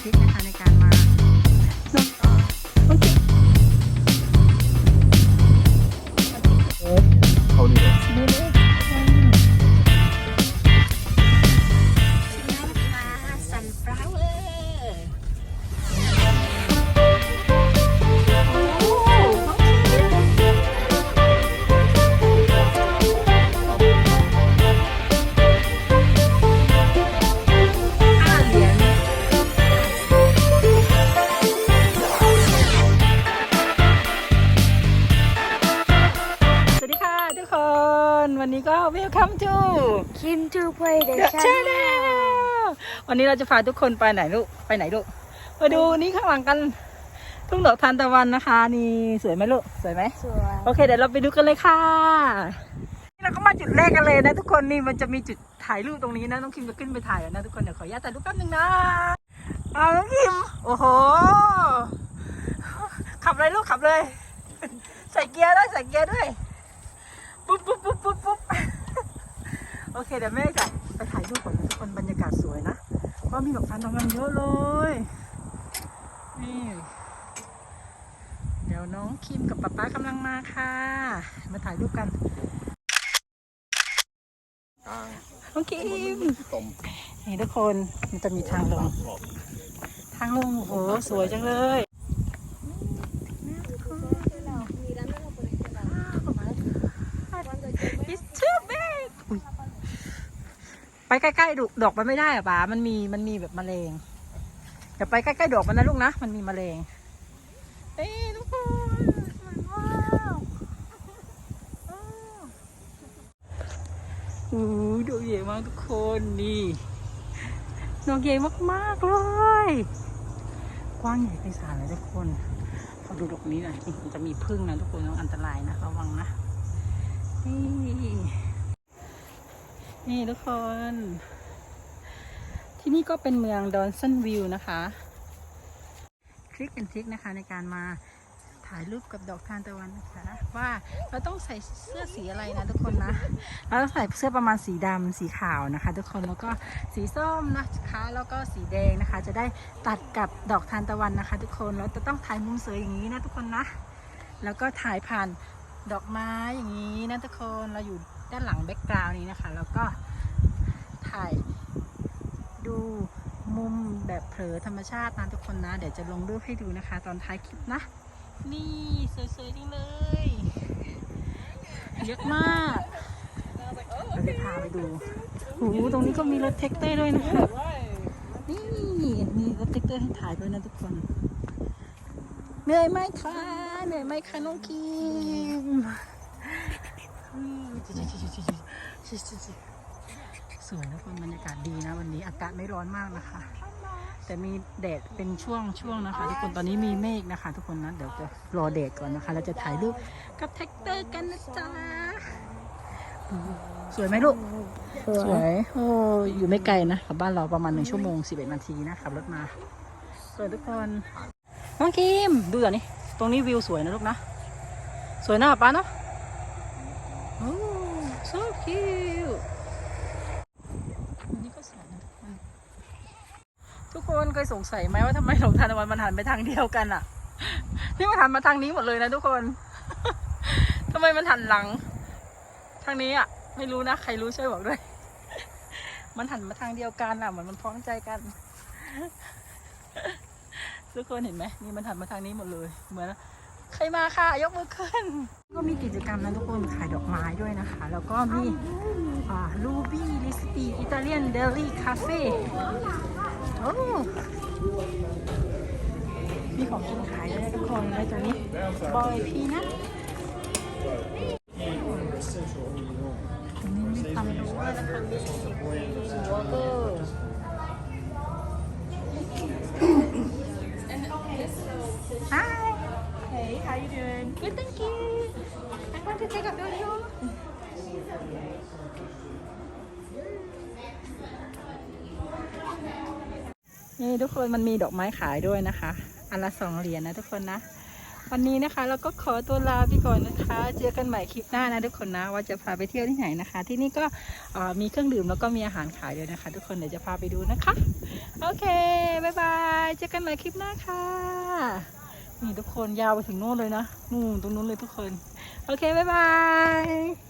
ทริคนะคะในการ welcome to คิมทูเพลย์เด The ชั่น Channel วันนี้เราจะพาทุกคนไปไหนลูก ไปไหนลูก มาดูนี่ข้างหลังกัน ทุ่งดอกทานตะวันนะคะ นี่สวยไหมลูก สวยไหม สวย โอเค เดี๋ยวเราไปดูกันเลยค่ะ นี่เราก็มาจุดแรกกันเลยนะทุกคน นี่มันจะมีจุดถ่ายรูปตรงนี้นะ น้องคิมจะขึ้นไปถ่ายแล้วนะทุกคน เดี๋ยวขออนุญาตถ่ายรูปแป๊บนึงนะเอาน้องคิม โอ้โห ขับเลยลูกขับเลย ใส่เกียร์ด้วยใส่เกียร์ด้วย ปุ๊บปุ๊บปุ๊บปุ๊บปุ๊บโอเคเดี๋ยวแม่จะไปถ่ายรูปก่อนนะทุกคนบรรยากาศสวยนะเพราะมีดอกทานตะวันเยอะเลยนี่เดี๋ยวน้องคิมกับป๊าป๊ากำลังมาค่ะ มาถ่ายรูปกันน้องคิมนี่ทุกคนมันจะมีทางลง ทางลงโอ้โหสวยจังเลย It's too big อุ๊ย ไปใกล้ๆดูดอกมันไม่ได้อะป๋ามันมีมันมีแบบแมลงอย่าไปใกล้ๆดอกมันนะลูกนะ มันมีแมลงเอ้ทุกคนสวยมากอู้ดอกใหญ่มากทุกคนนี่ดอกใหญ่มากๆเลย กว้างใหญ่ไพศาลเลยทุกคนขอดูดอกนี้หน่อยมันจะมีพึ่งนะทุกคนต้องอันตรายนะระวังนะนี่ นี่ทุกคน ที่นี่ก็เป็นเมืองดอนสันวิวนะคะทริคเป็นทริคนะคะในการมาถ่ายรูปกับดอกทานตะวันนะคะว่าเราต้องใส่เสื้อสีอะไรนะทุกคนนะเราต้องใส่เสื้อประมาณสีดำสีขาวนะคะ ทุกคนแล้วก็สีส้มนะคะแล้วก็สีแดงนะคะ จะได้ตัดกับดอกทานตะวันนะคะ ทุกคนแล้วจะต้องถ่ายมุมสวยอย่างนี้นะทุกคนนะ แล้วก็ถ่ายผ่าน ดอกไม้อย่างนี้นะทุกคนเราอยู่ด้านหลังแบ็กกราวน์นี้นะคะ แล้วก็ถ่ายดูมุมแบบเผลอธรรมชาตินะทุกคนนะ เดี๋ยวจะลงรูปให้ดูนะคะ ตอนท้ายคลิปนะ นี่สวยๆจริงเลยเยอะมากเราจะพาไปดูโอ้ตรงนี้ก็มีรถแท็กเตอร์ด้วยนะคะนี่มีรถแท็กเตอร์ให้ถ่ายด้วยนะทุกคน เหนื่อยไหมคะเหนื่อยไหมคะน้องคิมสวยนะคนบรรยากาศดีนะ วันนี้อากาศไม่ร้อนมากนะคะ แต่มีแดดเป็นช่วงช่วงนะคะ ทุกคนตอนนี้มีเมฆนะคะ ทุกคนนะเดี๋ยวจะรอแดดก่อนนะคะเราจะถ่ายรูปกับแท็กเตอร์กันนะจ๊ะสวยไหมลูก สวยโอ้อยู่ไม่ไกลนะกับบ้านเราประมาณหนึ่งชั่วโมงสิบเอ็ดนาทีนะขับรถมาสวยทุกคน น้องคิมดูอย่างนี้ ตรงนี้วิวสวยนะลูกนะ สวยนะป้าเนาะโอ้ so cute อันนี้ก็สวยนะทุกคนทุกคนเคยสงสัยไหมว่าทำไมหลงทานตะวันมันหันไปทางเดียวกันอะนี่มันหันมาทางนี้หมดเลยนะทุกคนทำไมมันหันหลัง ทางนี้อะไม่รู้นะ ใครรู้ช่วยบอกด้วย มันหันมาทางเดียวกันอะเหมือนมันพ้องใจกัน ทุกคนเห็นไหมนี่มันหันมาทางนี้หมดเลยเหมือนใครมาค่ะ ยกมือขึ้น ก็มีกิจกรรมนะทุกคนขายดอกไม้ด้วยนะคะ แล้วก็มีอ่าลูบี้ลิสตีอิตาเลียนเดลี่คาเฟ่โอ้มีของกินขายด้วยทุกคนในตัวนี้บอยพีนะ Hi. Hey, how you doing? Good, thank you. I want to take a photo. นี่ทุกคนมันมีดอกไม้ขายด้วยนะคะ อันละสองเหรียญนะทุกคนนะ วันนี้นะคะเราก็ขอตัวลาไปก่อนนะคะ เจอกันใหม่คลิปหน้านะทุกคนนะ ว่าจะพาไปเที่ยวที่ไหนนะคะ ที่นี่ก็เอ่อมีเครื่องดื่มแล้วก็มีอาหารขายด้วยนะคะ ทุกคนเดี๋ยวจะพาไปดูนะคะ โอเค บ๊ายบาย เจอกันใหม่คลิปหน้าค่ะ นี่ทุกคนยาวไปถึงโน่นเลยนะนู่นตรงนู้นเลยทุกคน โอเค บ๊ายบาย